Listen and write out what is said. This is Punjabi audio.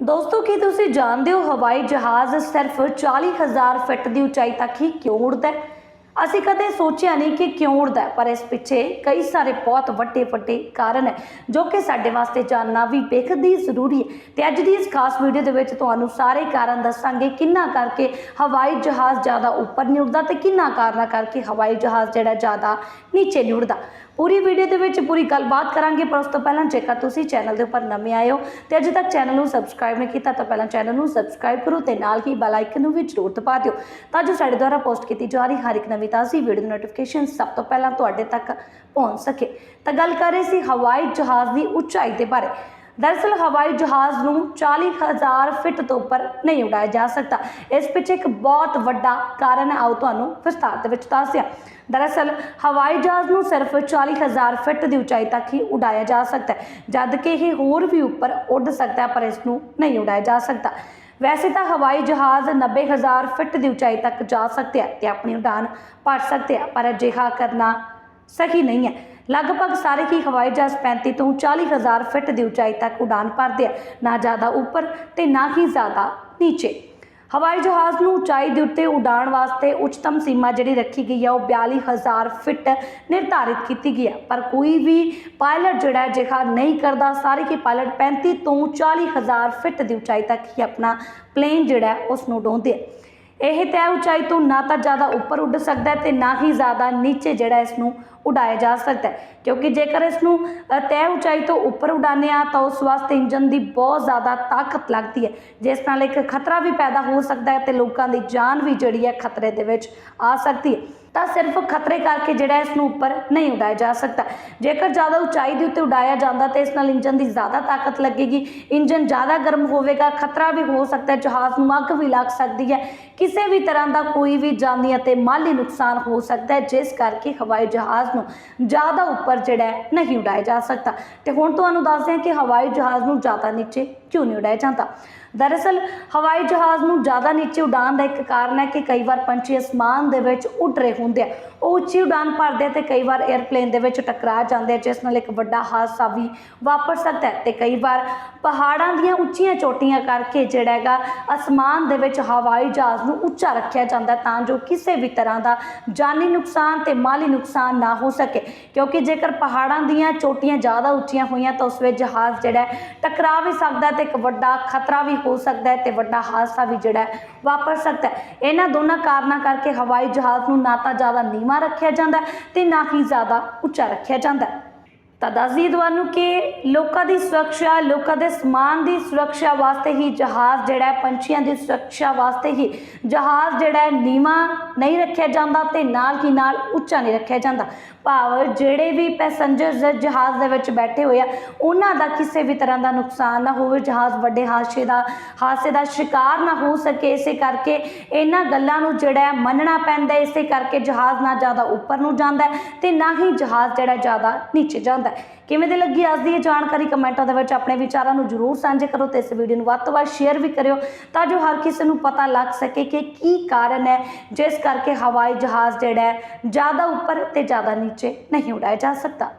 ਦੋਸਤੋ, ਕੀ ਤੁਸੀਂ ਜਾਣਦੇ ਹੋ ਹਵਾਈ ਜਹਾਜ਼ ਸਿਰਫ 40000 ਫਿਟ ਦੀ ਉਚਾਈ ਤੱਕ ਹੀ ਕਿਉਂ ਉੜਦਾ ਹੈ? ਅਸੀਂ ਕਦੇ ਸੋਚਿਆ ਨਹੀਂ ਕਿ ਕਿਉਂ ਉੜਦਾ ਪਰ ਇਸ ਪਿੱਛੇ ਕਈ ਸਾਰੇ ਬਹੁਤ ਵੱਡੇ ਵੱਡੇ ਕਾਰਨ ਹੈ, ਜੋ ਕਿ ਸਾਡੇ ਵਾਸਤੇ ਜਾਣਨਾ ਵੀ ਬੇਖਦ ਹੀ ਜ਼ਰੂਰੀ ਹੈ। ਤੇ ਅੱਜ ਦੀ ਇਸ ਖਾਸ ਵੀਡੀਓ ਦੇ ਵਿੱਚ ਤੁਹਾਨੂੰ ਸਾਰੇ ਕਾਰਨ ਦੱਸਾਂਗੇ, ਕਿੰਨਾ ਕਰਕੇ ਹਵਾਈ ਜਹਾਜ਼ ਜ਼ਿਆਦਾ ਉੱਪਰ ਨਹੀਂ ਉੱਡਦਾ ਤੇ ਕਿੰਨਾ ਕਾਰਨਾਂ ਕਰਕੇ ਹਵਾਈ ਜਹਾਜ਼ ਜਿਹੜਾ ਜ਼ਿਆਦਾ ਨੀਚੇ ਨਹੀਂ ਉੱਡਦਾ ਪੂਰੀ ਵੀਡੀਓ ਦੇ ਵਿੱਚ ਪੂਰੀ ਗੱਲਬਾਤ ਕਰਾਂਗੇ, ਪਰ ਉਸ ਤੋਂ ਪਹਿਲਾਂ ਜੇਕਰ ਤੁਸੀਂ ਚੈਨਲ ਦੇ ਉੱਪਰ ਨਵੇਂ ਆਏ ਹੋ ਤੇ ਅਜੇ ਤੱਕ ਚੈਨਲ ਨੂੰ ਸਬਸਕ੍ਰਾਈਬ ਨਹੀਂ ਕੀਤਾ, ਤਾਂ ਪਹਿਲਾਂ ਚੈਨਲ ਨੂੰ ਸਬਸਕ੍ਰਾਈਬ ਕਰੋ ਤੇ ਨਾਲ ਹੀ ਬੈਲ ਆਈਕਨ ਨੂੰ ਵੀ ਜ਼ਰੂਰ ਦਬਾ ਦਿਓ, ਤਾਂ ਜੋ ਸਾਡੇ ਦੁਆਰਾ ਪੋਸਟ ਕੀਤੀ ਜਾ ਰਹੀ ਹਰ ਇੱਕ ਨਵੀਂ ਤਾਜ਼ੀ ਵੀਡੀਓ ਦੀ ਨੋਟੀਫਿਕੇਸ਼ਨ ਸਭ ਤੋਂ ਪਹਿਲਾਂ ਤੁਹਾਡੇ ਤੱਕ ਪਹੁੰਚ ਸਕੇ। ਤਾਂ ਗੱਲ ਕਰ ਰਹੇ ਸੀ ਹਵਾਈ ਜਹਾਜ਼ ਦੀ ਉਚਾਈ ਦੇ ਬਾਰੇ। ਦਰਅਸਲ ਹਵਾਈ ਜਹਾਜ਼ ਨੂੰ 40000 ਫਿਟ ਤੋਂ ਉੱਪਰ ਨਹੀਂ ਉਡਾਇਆ ਜਾ ਸਕਦਾ। ਇਸ ਪਿੱਛੇ ਇੱਕ ਬਹੁਤ ਵੱਡਾ ਕਾਰਨ ਹੈ ਤੁਹਾਨੂੰ ਵਿਸਤਾਰ ਦੇ ਵਿੱਚ ਦੱਸਿਆ ਦਰਅਸਲ ਹਵਾਈ ਜਹਾਜ਼ ਨੂੰ ਸਿਰਫ 40000 ਫਿਟ ਦੀ ਉਚਾਈ ਤੱਕ ਹੀ ਉਡਾਇਆ ਜਾ ਸਕਦਾ ਹੈ ਜਦ ਕਿ ਇਹ ਹੋਰ ਵੀ ਉੱਪਰ ਉੱਡ ਸਕਦਾ ਪਰ ਇਸ ਨੂੰ ਨਹੀਂ ਉਡਾਇਆ ਜਾ ਸਕਦਾ। ਵੈਸੇ ਤਾਂ ਹਵਾਈ ਜਹਾਜ਼ 90000 ਫਿਟ ਦੀ ਉਚਾਈ ਤੱਕ ਜਾ ਸਕਦੇ ਆ ਤੇ ਆਪਣੀ ਉਡਾਨ ਭਰ ਸਕਦੇ ਆ, ਪਰ ਅਜਿਹਾ ਕਰਨਾ ਸਹੀ ਨਹੀਂ ਹੈ। ਲਗਭਗ ਸਾਰੇ ਹੀ ਹਵਾਈ ਜਹਾਜ਼ 35 ਤੋਂ 40000 ਫਿਟ ਦੀ ਉਚਾਈ ਤੱਕ ਉਡਾਨ ਭਰਦੇ ਆ। ਨਾ ਜ਼ਿਆਦਾ ਉੱਪਰ ਤੇ ਨਾ ਹੀ ਜ਼ਿਆਦਾ ਨੀਚੇ। ਹਵਾਈ ਜਹਾਜ਼ ਨੂੰ ਉਚਾਈ ਦੇ ਉੱਤੇ ਉਡਾਣ ਵਾਸਤੇ ਉੱਚਤਮ ਸੀਮਾ ਜਿਹੜੀ ਰੱਖੀ ਗਈ ਹੈ ਉਹ 42000 ਫਿਟ ਨਿਰਧਾਰਿਤ ਕੀਤੀ ਗਈ ਹੈ ਪਰ ਕੋਈ ਵੀ ਪਾਇਲਟ ਜਿਹੜਾ ਜਿਹਾ ਨਹੀਂ ਕਰਦਾ। ਸਾਰੇ ਹੀ ਪਾਇਲਟ 35 ਤੋਂ 40000 ਫਿਟ ਦੀ ਉਚਾਈ ਤੱਕ ਹੀ ਆਪਣਾ ਪਲੇਨ ਜਿਹੜਾ ਉਸ ਨੂੰ ਉਡਾਉਂਦੇ ਆ। ਇਹ ਤੈਅ ਉਚਾਈ ਤੋਂ ਨਾ ਤਾਂ ਜ਼ਿਆਦਾ ਉੱਪਰ ਉੱਡ ਸਕਦਾ ਹੈ ਤੇ ਨਾ ਹੀ ਜ਼ਿਆਦਾ ਨੀਚੇ ਜਿਹੜਾ ਇਸ ਨੂੰ ਉਡਾਇਆ ਜਾ ਸਕਦਾ ਹੈ। ਕਿਉਂਕਿ ਜੇਕਰ ਇਸ ਨੂੰ ਤੈਅ ਉਚਾਈ ਤੋਂ ਉੱਪਰ ਉਡਾਉਂਦੇ ਆ ਤਾਂ ਉਸ ਵਾਸਤੇ ਇੰਜਨ ਦੀ ਬਹੁਤ ਜ਼ਿਆਦਾ ਤਾਕਤ ਲੱਗਦੀ ਹੈ। ਜਿਸ ਨਾਲ ਇੱਕ ਖਤਰਾ ਵੀ ਪੈਦਾ ਹੋ ਸਕਦਾ ਹੈ ਤੇ ਲੋਕਾਂ ਦੀ ਜਾਨ ਵੀ ਜਿਹੜੀ ਹੈ ਖਤਰੇ ਦੇ ਵਿੱਚ ਆ ਸਕਦੀ ਹੈ। ਤਾਂ ਸਿਰਫ ਖਤਰੇ ਕਰਕੇ ਜਿਹੜਾ ਇਸ ਨੂੰ ਉੱਪਰ ਨਹੀਂ ਉਡਾਇਆ ਜਾ ਸਕਦਾ। ਜੇਕਰ ਜ਼ਿਆਦਾ ਉਚਾਈ ਦੇ ਉੱਤੇ ਉਡਾਇਆ ਜਾਂਦਾ ਤਾਂ ਇਸ ਨਾਲ ਇੰਜਨ ਦੀ ਜ਼ਿਆਦਾ ਤਾਕਤ ਲੱਗੇਗੀ। ਇੰਜਨ ਜ਼ਿਆਦਾ ਗਰਮ ਹੋਵੇਗਾ, ਖਤਰਾ ਵੀ ਹੋ ਸਕਦਾ ਹੈ, ਜਹਾਜ਼ ਨੂੰ ਅੱਗ ਵੀ ਲੱਗ ਸਕਦੀ ਹੈ। ਕਿਸੇ ਵੀ ਤਰ੍ਹਾਂ ਦਾ ਕੋਈ ਵੀ ਜਾਨੀ ਅਤੇ ਮਾਲੀ ਨੁਕਸਾਨ ਹੋ ਸਕਦਾ ਹੈ, ਜਿਸ ਕਰਕੇ ਹਵਾਈ ਜਹਾਜ਼ ਨੂੰ ਜ਼ਿਆਦਾ ਉੱਪਰ ਜਿਹੜਾ ਨਹੀਂ ਉਡਾਇਆ ਜਾ ਸਕਦਾ। ਤੇ ਹੁਣ ਤੁਹਾਨੂੰ ਦੱਸਦੇ ਹਾਂ ਕਿ ਹਵਾਈ ਜਹਾਜ਼ ਨੂੰ ਜ਼ਿਆਦਾ ਨੀਚੇ ਕਿਉਂ ਨਹੀਂ ਉਡਾਇਆ ਜਾਂਦਾ। ਦਰਅਸਲ, ਹਵਾਈ ਜਹਾਜ਼ ਨੂੰ ਜ਼ਿਆਦਾ ਨੀਚੇ ਉਡਾਉਣ ਦਾ ਇੱਕ ਕਾਰਨ ਹੈ ਕਿ ਕਈ ਵਾਰ ਪੰਛੀ ਅਸਮਾਨ ਦੇ ਵਿੱਚ ਉੱਡ ਰਹੇ ਹੁੰਦੇ ਆ। ਉਹ ਉੱਚੀ ਉਡਾਣ ਭਰਦੇ ਆ ਤੇ ਕਈ ਵਾਰ 에ਅਰਪਲੇਨ ਦੇ ਵਿੱਚ ਟਕਰਾ ਜਾਂਦੇ ਆ, ਜਿਸ ਨਾਲ ਇੱਕ ਵੱਡਾ ਹਾਦਸਾ ਵੀ ਵਾਪਰ ਸਕਦਾ ਹੈ ਤੇ ਕਈ ਵਾਰ ਪਹਾੜਾਂ ਦੀਆਂ ਉੱਚੀਆਂ ਚੋਟੀਆਂ ਕਰਕੇ ਜਿਹੜਾ ਹੈਗਾ ਅਸਮਾਨ ਦੇ ਵਿੱਚ ਹਵਾਈ ਜਹਾਜ਼ ਨੂੰ ਉੱਚਾ ਰੱਖਿਆ ਜਾਂਦਾ ਤਾਂ ਜੋ ਕਿਸੇ ਵੀ ਤਰ੍ਹਾਂ ਦਾ ਜਾਨੀ ਨੁਕਸਾਨ ਤੇ ਮਾਲੀ ਨੁਕਸਾਨ ਨਾ ਹੋ ਸਕੇ। ਕਿਉਂਕਿ ਜੇਕਰ ਪਹਾੜਾਂ ਦੀਆਂ ਚੋਟੀਆਂ ਜ਼ਿਆਦਾ ਉੱਚੀਆਂ ਹੋਈਆਂ ਤਾਂ ਉਸ ਵਿੱਚ ਜਹਾਜ਼ ਜਿਹੜਾ ਟਕਰਾ ਵੀ ਸਕਦਾ ਤੇ ਇੱਕ ਵੱਡਾ ਖਤਰਾ ਵੀ ਹੋ ਸਕਦਾ ਹੈ ਤੇ ਵੱਡਾ ਹਾਦਸਾ ਵੀ ਜਿਹੜਾ ਹੈ ਵਾਪਰ ਸਕਦਾ ਹੈ। ਇਹਨਾਂ ਦੋਨਾਂ ਕਾਰਨਾਂ ਕਰਕੇ ਹਵਾਈ ਜਹਾਜ਼ ਨੂੰ ਨਾ ਤਾਂ ਜ਼ਿਆਦਾ ਨੀਵਾਂ ਰੱਖਿਆ ਜਾਂਦਾ ਹੈ ਤੇ ਨਾ ਹੀ ਜ਼ਿਆਦਾ ਉੱਚਾ ਰੱਖਿਆ ਜਾਂਦਾ ਹੈ। ਤਾਂ ਦੱਸਦੀ ਤੁਹਾਨੂੰ ਕਿ ਲੋਕਾਂ ਦੀ ਸੁਰੱਖਿਆ, ਲੋਕਾਂ ਦੇ ਸਮਾਨ ਦੀ ਸੁਰੱਖਿਆ ਵਾਸਤੇ ਹੀ ਜਹਾਜ਼ ਜਿਹੜਾ ਪੰਛੀਆਂ ਦੀ ਸੁਰੱਖਿਆ ਵਾਸਤੇ ਹੀ ਜਹਾਜ਼ ਜਿਹੜਾ ਹੈ, ਨੀਵਾਂ ਨਹੀਂ ਰੱਖਿਆ ਜਾਂਦਾ ਤੇ ਨਾਲ ਹੀ ਨਾਲ ਉੱਚਾ ਨਹੀਂ ਰੱਖਿਆ ਜਾਂਦਾ। ਭਾਵ ਜਿਹੜੇ ਵੀ ਪੈਸੰਜਰਸ ਜਹਾਜ਼ ਦੇ ਵਿੱਚ ਬੈਠੇ ਹੋਏ ਆ, ਉਹਨਾਂ ਦਾ ਕਿਸੇ ਵੀ ਤਰ੍ਹਾਂ ਦਾ ਨੁਕਸਾਨ ਨਾ ਹੋਵੇ, ਜਹਾਜ਼ ਵੱਡੇ ਹਾਦਸੇ ਦਾ ਹਾਦਸੇ ਦਾ ਸ਼ਿਕਾਰ ਨਾ ਹੋ ਸਕੇ, ਇਸੇ ਕਰਕੇ ਇਹਨਾਂ ਗੱਲਾਂ ਨੂੰ ਜਿਹੜਾ ਮੰਨਣਾ ਪੈਂਦਾ ਹੈ। ਇਸੇ ਕਰਕੇ ਜਹਾਜ਼ ਨਾ ਜ਼ਿਆਦਾ ਉੱਪਰ ਨੂੰ ਜਾਂਦਾ ਹੈ ਤੇ ਨਾ ਹੀ ਜਹਾਜ਼ ਜਿਹੜਾ ਜ਼ਿਆਦਾ ਨੀਚੇ ਜਾਂਦਾ ਹੈ। ਕਿਵੇਂ ਦੀ ਲੱਗੀ ਅੱਜ ਦੀ ਇਹ ਜਾਣਕਾਰੀ? ਕਮੈਂਟਾਂ ਦੇ ਵਿੱਚ ਆਪਣੇ ਵਿਚਾਰਾਂ ਨੂੰ ਜਰੂਰ ਸਾਂਝੇ ਕਰੋ ਤੇ ਇਸ ਵੀਡੀਓ ਨੂੰ ਵੱਧ ਤੋਂ ਵੱਧ ਸ਼ੇਅਰ ਵੀ ਕਰਿਓ ਤਾਂ ਜੋ ਹਰ ਕਿਸੇ ਨੂੰ ਪਤਾ ਲੱਗ ਸਕੇ ਕਿ ਕੀ ਕਾਰਨ ਹੈ, ਜਿਸ ਕਰਕੇ ਹਵਾਈ ਜਹਾਜ਼ ਜਿਹੜਾ ਹੈ ਜ਼ਿਆਦਾ ਉੱਪਰ ਤੇ ਜ਼ਿਆਦਾ ਨੀਚੇ ਨਹੀਂ ਉਡਾਇਆ ਜਾ ਸਕਦਾ।